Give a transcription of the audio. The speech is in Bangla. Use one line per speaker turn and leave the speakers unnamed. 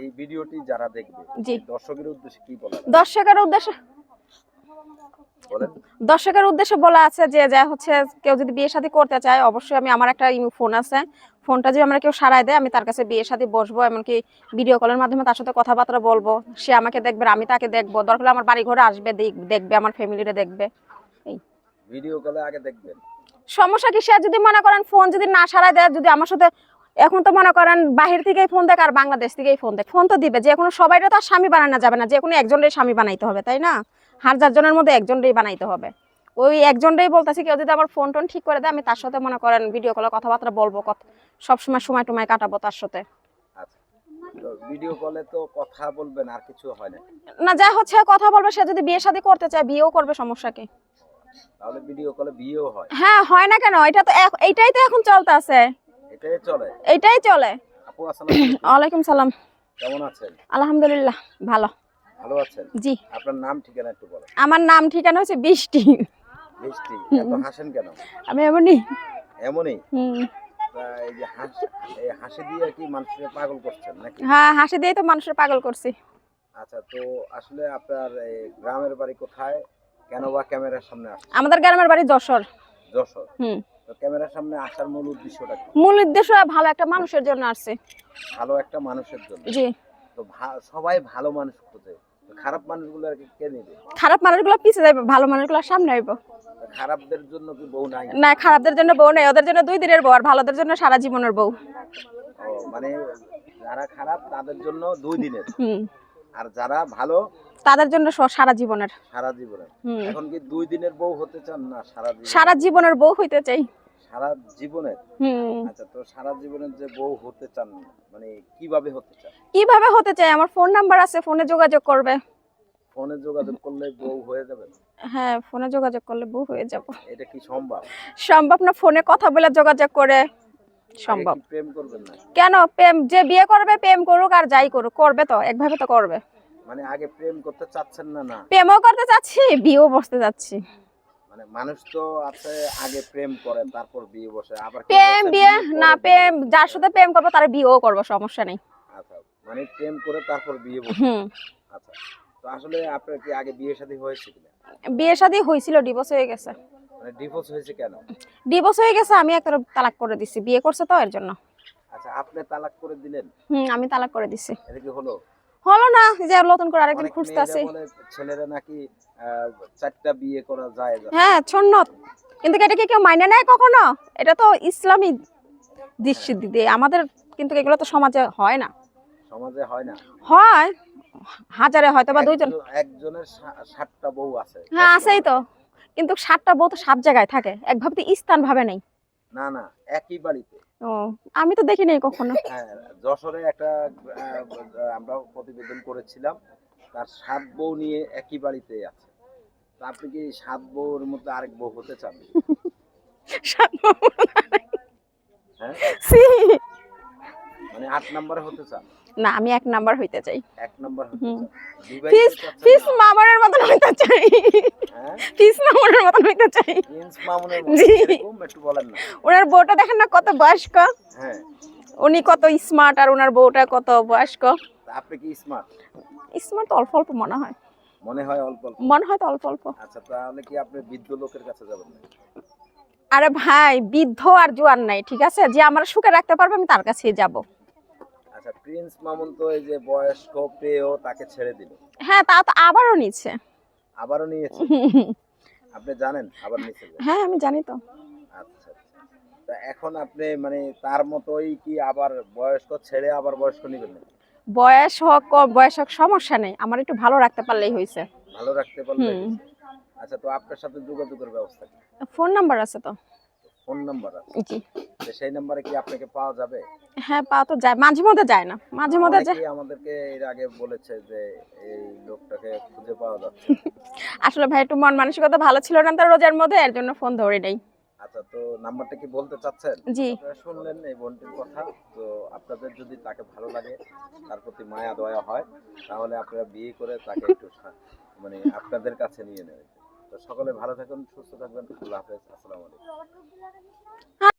এই ভিডিওটি যারা দেখবে দর্শকের উদ্দেশ্যে কি বলা
দর্শকের উদ্দেশ্যে দর্শকের উদ্দেশ্যে বলা আছে যে যা হচ্ছে কেউ যদি বিয়ে শাদী করতে চায় অবশ্যই আমি আমার একটা ফোন আছে। ফোনটা যদি আমরা কেউ সারাই দেয় আমি তার কাছে বিয়ে শাদী বসবো এমনকি ভিডিও কলের মাধ্যমে তার সাথে কথাবার্তা বলব। সে আমাকে দেখবে আমি তাকে দেখব। দরকার আমার বাড়ি ঘরে আসবে দেখ- দেখবে আমার ফ্যামিলিরে দেখবে।
ভিডিও কলে আগে দেখবেন।
সমস্যা কি? সে যদি মনে করেন ফোন যদি না সারাই দেয় যদি আমার সাথে এখন তো মনে করেন বাহির থেকেই ফোন দেখ আর বাংলাদেশ থেকেই ফোন দেখ ফোন তো দিবে যে কোনো সবাইটা তো আর স্বামী বানানো যাবে না যে কোনো একজনের স্বামী বানাইতে হবে তাই না? হাজার জনের মধ্যে একজনটাই বানাইতে হবে। ওই একজনটাই বলতেছি কেউ যদি আমার ফোন টোন ঠিক করে দেয় আমি তার সাথে মনে করেন ভিডিও কলে কথাবার্তা বলব কত- সবসময় সময় টুমায় কাটাবো তার সাথে।
আচ্ছা ভিডিও কলে তো কথা বলবেন আর কিছু হয় না।
না যা হচ্ছে কথা বলবে সে যদি বিয়ে শাদী করতে চায় বিয়েও করবে সমস্যা কি?
তাহলে ভিডিও কলে বিয়েও হয়।
হ্যাঁ হয় না কেন? এটা তো এইটাই তো এখন চলতে আছে
এটাই চলে।
এইটাই চলে।
আপু আসসালামু আলাইকুম।
সালাম।
কেমন আছেন?
আলহামদুলিল্লাহ ভালো।
ভালো আছেন?
জি।
আপনার নাম ঠিকানা একটু বলেন।
আমার নাম ঠিকানা হচ্ছে বৃষ্টি।
মিষ্টি এত হাসেন কেন?
আমি এমনই।
এমনই?
হুম।
এই যে হাস এই হাসি দিয়ে কি মানুষকে পাগল করছেন নাকি?
হ্যাঁ হাসি তো মানুষের পাগল করছি।
আচ্ছা তো আসলে আপনার গ্রামের বাড়ি কোথায়? কেন বা ক্যামেরার সামনে আসছে
আমাদের গ্রামের বাড়ি যশোর।
যশোর।
হুম।
তো ক্যামেরার সামনে আসার মূল উদ্দেশ্যটা কি?
মূল উদ্দেশ্য ভালো একটা মানুষের জন্য আসছে।
ভালো একটা মানুষের জন্য।
জি।
তো সবাই ভালো মানুষ খোঁজে। খারাপ মানুষগুলো আর কি নেবে?
খারাপ মানুষগুলো পিছিয়ে যাবে ভালো মানুষগুলো সামনে আইব।
খারাপদের জন্য কি বউ নাই?
না খারাপদের জন্য বউ নেই ওদের জন্য দুই দিনের বউ আর ভালোদের জন্য সারা জীবনের বউ।
মানে যারা খারাপ তাদের জন্য দুই দিনের।
হুম।
আর যারা ভালো
তাদের জন্য সারা জীবনের।
সারা জীবনের। এখন কি দুই দিনের বউ হতে চান না সারা জীবন
সারা জীবনের বউ হইতে চাই।
সারা জীবনের? আচ্ছা তো সারা জীবনের যে বউ হতে চান মানে কীভাবে হতে চান?
কীভাবে হতে চাই? আমার ফোন নাম্বার আছে ফোনে যোগাযোগ করবে।
ফোনে যোগাযোগ করলে বউ হয়ে যাবে?
হ্যাঁ ফোনে যোগাযোগ করলে বউ হয়ে যাব।
এটা কি সম্ভব?
সম্ভব না ফোনে কথা বলে যোগাযোগ করে। সম্ভব। কেন? প্রেম যে বিয়ে করবে প্রেম করুক আর যাই করুক করবে তো একভাবে তো করবে।
মানে আগে প্রেম করতে চাচ্ছেন না না?
প্রেমও করতে চাচ্ছি বিয়েও বসতে যাচ্ছি
মানে মানুষ তো আছে আগে প্রেম করে তারপর বিয়ে বসে আবার
প্রেম বিয়ে না প্রেম যার সাথে প্রেম করব তার বিয়েও করব সমস্যা নেই।
আচ্ছা মানে প্রেম করে তারপর বিয়ে বসে। আচ্ছা তো আসলে আপনার কি আগে বিয়ে শাদী হয়েছে কিনা?
বিয়ে শাদী হয়েছিল ডিভোর্স হয়ে গেছে।
মানে ডিভোর্স হয়েছে কেন?
ডিভোর্স হয়ে গেছে আমি একটা তালাক করে দিছি। বিয়ে করছে তো এর জন্য।
আচ্ছা আপনি তালাক করে দিলেন?
হুম আমি তালাক করে দিছি।
এটা কি হলো?
হলো না যে নতুন করে আরেকদিন খুঁজতে আছি
ছেলেরা নাকি চারটা বিয়ে করা যায়
হ্যাঁ সন্ন্যত কিন্তু এটা কি কেউ মাইনে নেয় কখনো? এটা তো ইসলামী দৃষ্টি দিয়ে। আমাদের কিন্তু এগুলো তো সমাজে হয় না।
সমাজে হয় না?
হয় হাজারে হয়তো বা দুইজন।
একজন- একজনের সাতটা বউ আছে।
হ্যাঁ আছেই তো। কিন্তু সাতটা বউ তো সাত জায়গায় থাকে। একভাবে তো স্থান ভাবে নেই।
না না একই বাড়িতে।
ও আমি তো দেখি নাই কখনো।
হ্যাঁ যশোরে একটা আমরা প্রতিবেদন করেছিলাম। তার সাত বউ নিয়ে একই বাড়িতে আছে। তা আপনি কি সাত বউর মধ্যে আরেক বউ হতে চান?
সাত বউ।
হ্যাঁ। মানে আট নম্বরে হতে চান?
না আমি এক নাম্বার হইতে চাই।
এক নম্বর। চান। বিবাহিত
ফিস ফিস
না?
মামনের মতন হইতে চাই।
হ্যাঁ?
মামনের মতন হইতে চাই। জি।
একটু বলেন না।
ওনার বউটা দেখেন না কত বয়স্ক।
হ্যাঁ।
উনি কত স্মার্ট আর ওনার বউটা কত বয়স্ক।
আপনি কি স্মার্ট
স্মার্ট অল্প অল্প মনে হয়।
মনে হয় অল্প অল্প।
মনে হয় তো অল্প অল্প।
আচ্ছা তাহলে কি আপনি বৃদ্ধ লোকের কাছে যাবেন না
আরে ভাই বৃদ্ধ আর জোয়ান নাই ঠিক আছে? যে আমার সুখে রাখতে পারবে আমি তার কাছেই যাব।
আচ্ছা প্রিন্স মামুন তো এই যে বয়স্ক পেয়েও তাকে ছেড়ে দিল।
হ্যাঁ তা তো আবারও নিচ্ছে।
আবারও নিয়েছে আপনি জানেন আবার নিয়েছে
হ্যাঁ আমি জানি তো।
আচ্ছা আচ্ছা। তা এখন আপনি মানে তার মতোই কি আবার বয়স্ক ছেড়ে আবার বয়স্ক নেবেন
বয়স হোক বয়স হোক সমস্যা নেই। আমার একটু ভালো রাখতে পারলেই হয়েছে।
ভালো রাখতে পারলে আচ্ছা তো আপনার সাথে যোগাযোগের ব্যবস্থা
ফোন নাম্বার আছে তো।
ফোন নাম্বার আছে?
জি।
সেই নাম্বারে কি আপনাকে পাওয়া যাবে?
হ্যাঁ পা তো যায় মাঝে মধ্যে যায় না মাঝে মধ্যে যায়।
আমাদেরকে এর আগে বলেছে যে এই লোকটাকে খুঁজে পাওয়া যাচ্ছে।
আসলে ভাই একটু মন মানসিকতা ভালো ছিল না তার রোজার মধ্যে এর জন্য ফোন ধরে নেই।
আচ্ছা তো নাম্বারটা কি বলতে চাচ্ছেন?
জি।
শুনলেন এই বোনটির কথা তো আপনাদের যদি তাকে ভালো লাগে তার প্রতি মায়া দয়া হয় তাহলে আপনারা বিয়ে করে তাকে একটু মানে আপনাদের কাছে নিয়ে নেবেন। তো সকলে ভালো থাকুন সুস্থ থাকবেন। আল্লাহ হাফেজ। আসসালামু আলাইকুম।